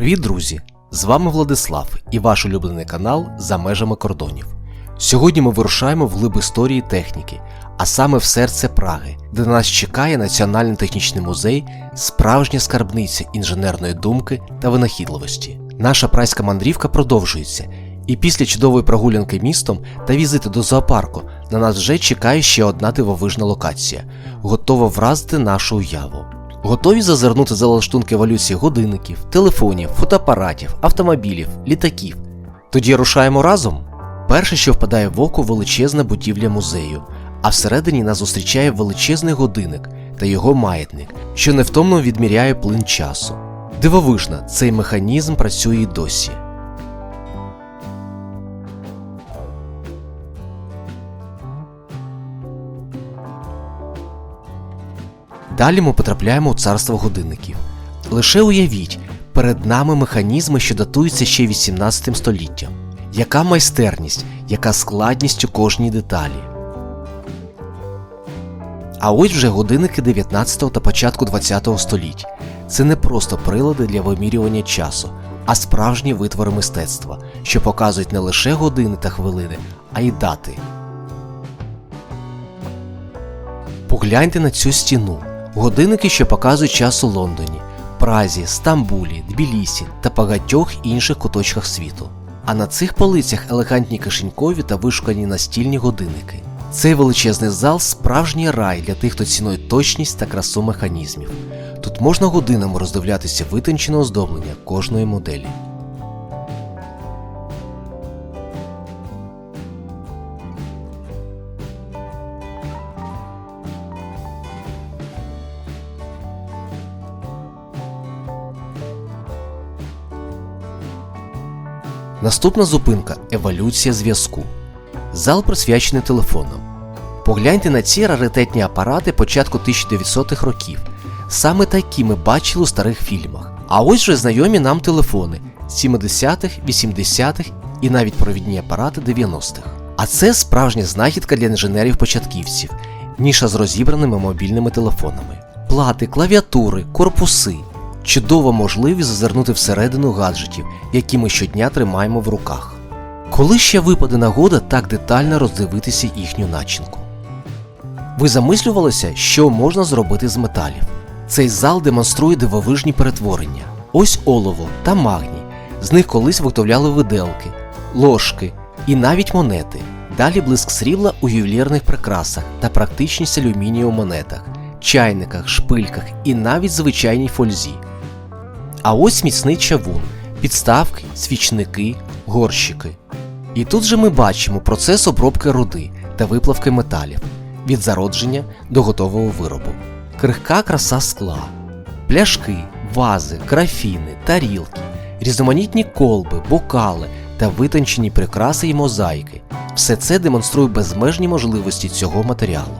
Привіт, друзі! З вами Владислав і ваш улюблений канал За межами кордонів. Сьогодні ми вирушаємо в глиб історії техніки, а саме в серце Праги, де нас чекає Національний технічний музей, справжня скарбниця інженерної думки та винахідливості. Наша прайська мандрівка продовжується, і після чудової прогулянки містом та візиту до зоопарку на нас вже чекає ще одна дивовижна локація, готова вразити нашу уяву. Готові зазирнути за лаштунки еволюції годинників, телефонів, фотоапаратів, автомобілів, літаків. Тоді рушаємо разом. Перше, що впадає в око, величезна будівля музею, а всередині нас зустрічає величезний годинник та його маятник, що невтомно відміряє плин часу. Дивовижно, цей механізм працює й досі. Далі ми потрапляємо у царство годинників. Лише уявіть, перед нами механізми, що датуються ще 18 століттям. Яка майстерність, яка складність у кожній деталі. А ось вже годинники 19 та початку 20 століть. Це не просто прилади для вимірювання часу, а справжні витвори мистецтва, що показують не лише години та хвилини, а й дати. Погляньте на цю стіну. Годинники, що показують час у Лондоні, Празі, Стамбулі, Тбілісі та багатьох інших куточках світу. А на цих полицях елегантні кишенькові та вишукані настільні годинники. Цей величезний зал справжній рай для тих, хто цінує точність та красу механізмів. Тут можна годинами роздивлятися витончене оздоблення кожної моделі. Наступна зупинка еволюція зв'язку. Зал присвячений телефонам. Погляньте на ці раритетні апарати початку 1900-х років. Саме такі ми бачили у старих фільмах. А ось вже знайомі нам телефони 70-х, 80-х і навіть провідні апарати 90-х. А це справжня знахідка для інженерів-початківців, ніша з розібраними мобільними телефонами. Плати, клавіатури, корпуси. Чудова можливість зазирнути всередину гаджетів, які ми щодня тримаємо в руках. Коли ще випаде нагода так детально роздивитися їхню начинку? Ви замислювалися, що можна зробити з металів? Цей зал демонструє дивовижні перетворення. Ось олово та магній. З них колись виготовляли виделки, ложки і навіть монети. Далі блиск срібла у ювелірних прикрасах та практичність алюмінію у монетах, чайниках, шпильках і навіть звичайній фользі. А ось міцний чавун, підставки, свічники, горщики. І тут же ми бачимо процес обробки руди та виплавки металів від зародження до готового виробу, крихка краса скла, пляшки, вази, графіни, тарілки, різноманітні колби, бокали та витончені прикраси і мозаїки. Все це демонструє безмежні можливості цього матеріалу.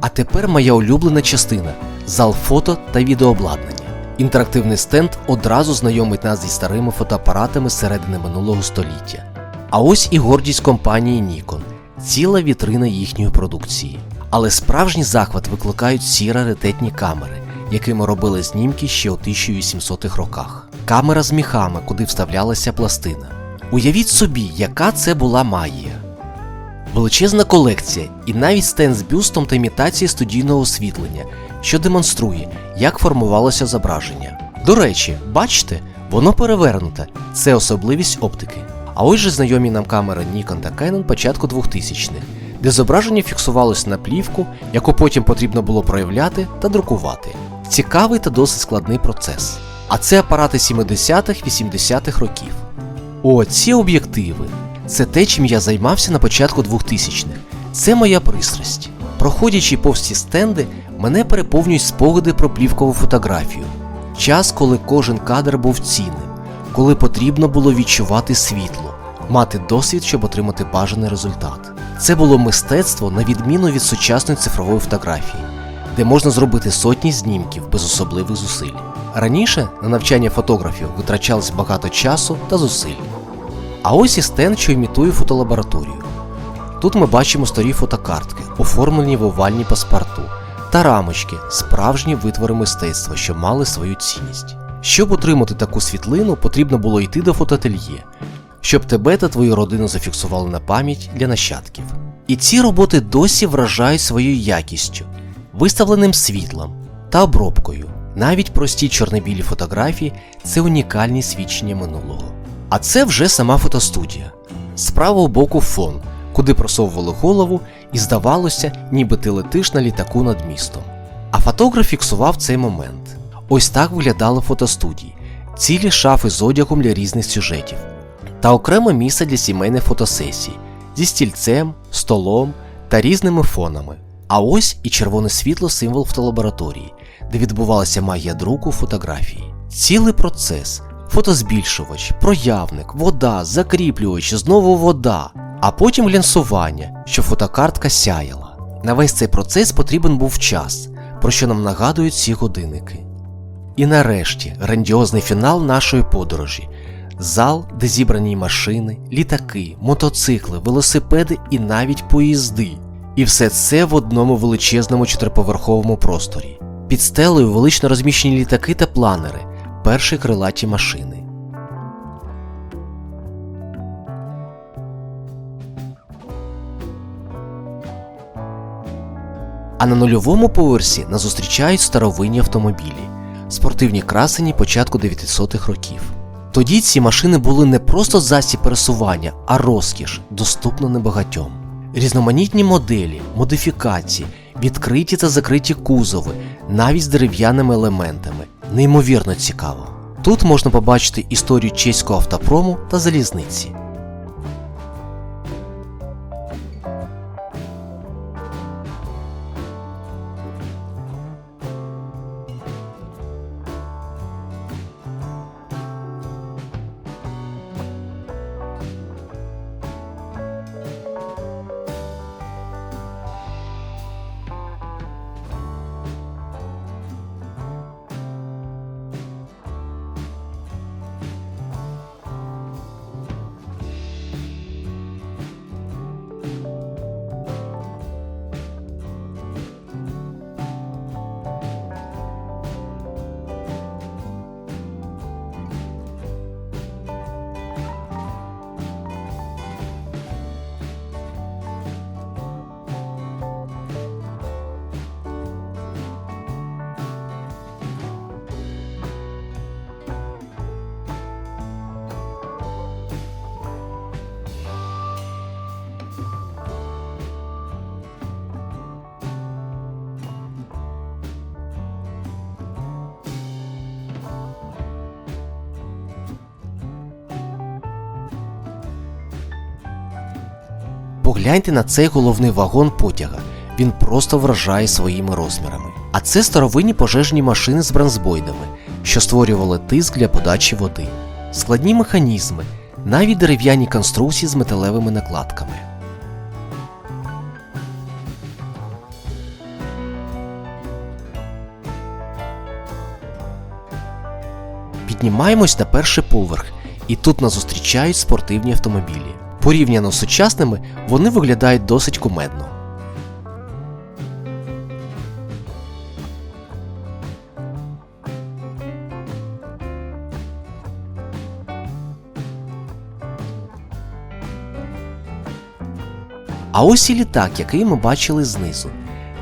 А тепер моя улюблена частина зал фото та відеообладнання. Інтерактивний стенд одразу знайомить нас зі старими фотоапаратами середини минулого століття. А ось і гордість компанії Nikon, ціла вітрина їхньої продукції. Але справжній захват викликають ці раритетні камери, якими робили знімки ще у 1800-х роках. Камера з міхами, куди вставлялася пластина. Уявіть собі, яка це була магія. Величезна колекція і навіть стенд з бюстом та імітації студійного освітлення, що демонструє, як формувалося зображення. До речі, бачите, воно перевернуте, це особливість оптики. А ось же знайомі нам камери Nikon та Canon початку 2000-х, де зображення фіксувалося на плівку, яку потім потрібно було проявляти та друкувати. Цікавий та досить складний процес. А це апарати 70-х, 80-х років. О, ці об'єктиви. Це те, чим я займався на початку 2000-х. Це моя пристрасть. Проходячи повз стенди, мене переповнюють спогади про плівкову фотографію. Час, коли кожен кадр був цінним, коли потрібно було відчувати світло, мати досвід, щоб отримати бажаний результат. Це було мистецтво на відміну від сучасної цифрової фотографії, де можна зробити сотні знімків без особливих зусиль. Раніше на навчання фотографів витрачалось багато часу та зусиль. А ось і стенд, що імітує фотолабораторію. Тут ми бачимо старі фотокартки, оформлені в овальні паспорту, та рамочки, справжні витвори мистецтва, що мали свою цінність. Щоб отримати таку світлину, потрібно було йти до фотоательє, щоб тебе та твою родину зафіксували на пам'ять для нащадків. І ці роботи досі вражають своєю якістю, виставленим світлом та обробкою. Навіть прості чорно-білі фотографії це унікальні свідчення минулого. А це вже сама фотостудія. З правого боку фон, куди просовували голову, і здавалося, ніби ти летиш на літаку над містом. А фотограф фіксував цей момент. Ось так виглядали фотостудії, цілі шафи з одягом для різних сюжетів, та окреме місце для сімейних фотосесій зі стільцем, столом та різними фонами. А ось і червоне світло символ фотолабораторії, де відбувалася магія друку фотографії. Цілий процес фотозбільшувач, проявник, вода, закріплювач, знову вода, а потім глянсування, щоб фотокартка сяяла. На весь цей процес потрібен був час, про що нам нагадують ці годинники. І нарешті грандіозний фінал нашої подорожі. Зал, де зібрані машини, літаки, мотоцикли, велосипеди і навіть поїзди. І все це в одному величезному чотириповерховому просторі. Під стелею велично розміщені літаки та планери, перші крилаті машини. А на нульовому поверсі нас зустрічають старовинні автомобілі, спортивні красені початку 900-х років. Тоді ці машини були не просто засіб пересування, а розкіш, доступна небагатьом. Різноманітні моделі, модифікації, відкриті та закриті кузови, навіть з дерев'яними елементами. Неймовірно цікаво. Тут можна побачити історію чеського автопрому та залізниці. Погляньте на цей головний вагон потяга. Він просто вражає своїми розмірами. А це старовинні пожежні машини з бронзбойдами, що створювали тиск для подачі води, складні механізми, навіть дерев'яні конструкції з металевими накладками. Піднімаємось на перший поверх, і тут нас зустрічають спортивні автомобілі. Порівняно з сучасними, вони виглядають досить кумедно. А ось і літак, який ми бачили знизу.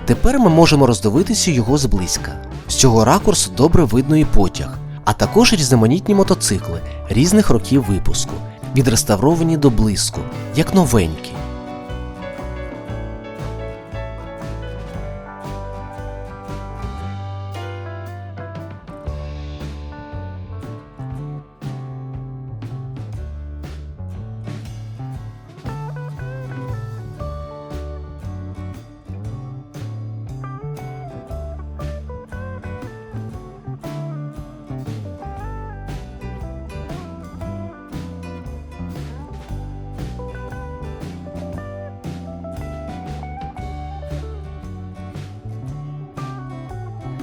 Тепер ми можемо роздивитися його зблизька. З цього ракурсу добре видно і потяг, а також різноманітні мотоцикли різних років випуску, відреставровані до блиску, як новенькі.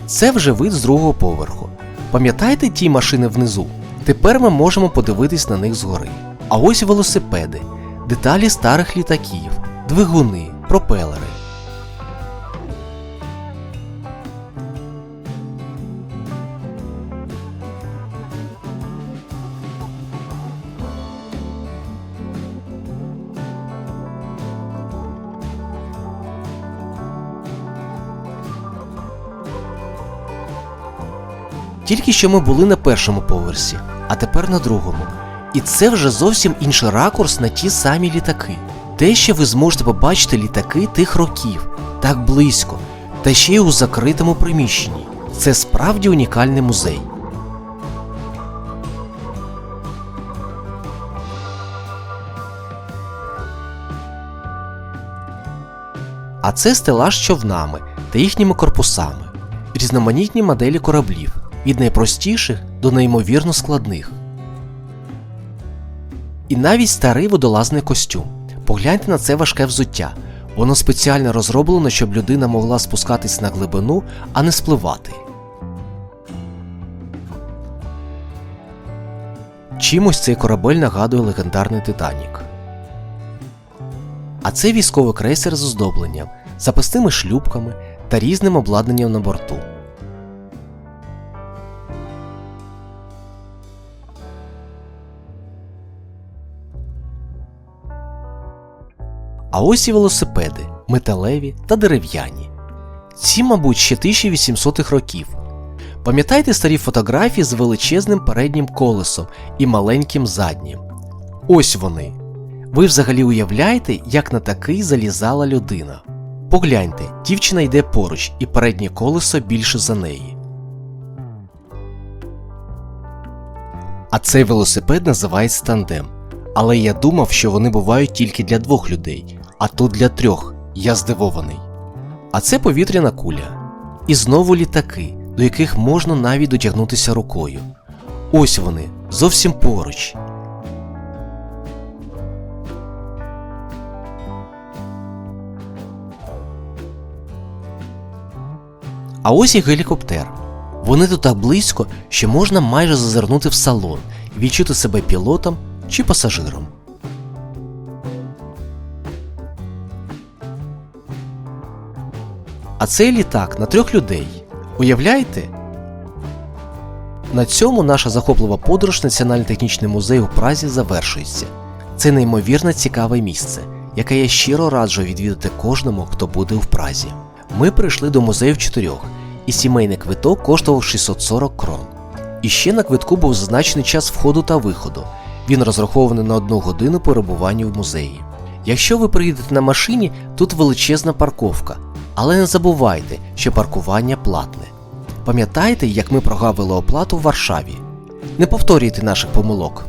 Це вже вид з другого поверху. Пам'ятаєте ті машини внизу? Тепер ми можемо подивитись на них згори. А ось велосипеди, деталі старих літаків, двигуни, пропелери. Тільки що ми були на першому поверсі, а тепер на другому. І це вже зовсім інший ракурс на ті самі літаки. Де ще ви зможете побачити літаки тих років, так близько, та ще й у закритому приміщенні. Це справді унікальний музей. А це стелаж човнами та їхніми корпусами, різноманітні моделі кораблів від найпростіших до неймовірно складних. І навіть старий водолазний костюм. Погляньте на це важке взуття. Воно спеціально розроблено, щоб людина могла спускатись на глибину, а не спливати. Чимось цей корабель нагадує легендарний Титанік. А це військовий крейсер з оздобленням, запасними шлюпками та різним обладнанням на борту. А ось і велосипеди, металеві та дерев'яні. Ці, мабуть, ще 1800-х років. Пам'ятаєте старі фотографії з величезним переднім колесом і маленьким заднім? Ось вони. Ви взагалі уявляєте, як на такий залізала людина? Погляньте, дівчина йде поруч, і переднє колесо більше за неї. А цей велосипед називається тандем. Але я думав, що вони бувають тільки для двох людей, а тут для трьох. Я здивований. А це повітряна куля. І знову літаки, до яких можна навіть дотягнутися рукою. Ось вони, зовсім поруч. А ось і гелікоптер. Вони тут так близько, що можна майже зазирнути в салон, відчути себе пілотом чи пасажиром. А цей літак на трьох людей. Уявляєте? На цьому наша захоплива подорож в Національний технічний музей у Празі завершується. Це неймовірно цікаве місце, яке я щиро раджу відвідати кожному, хто буде в Празі. Ми прийшли до музею в чотирьох, і сімейний квиток коштував 640 крон. І ще на квитку був зазначений час входу та виходу. Він розрахований на одну годину перебування в музеї. Якщо ви приїдете на машині, тут величезна парковка, але не забувайте, що паркування платне. Пам'ятаєте, як ми прогавили оплату в Варшаві? Не повторюйте наших помилок.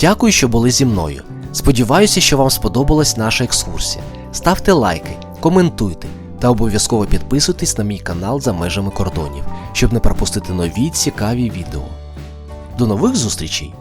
Дякую, що були зі мною. Сподіваюся, що вам сподобалась наша екскурсія. Ставте лайки, коментуйте та обов'язково підписуйтесь на мій канал за межами кордонів, щоб не пропустити нові цікаві відео. До нових зустрічей!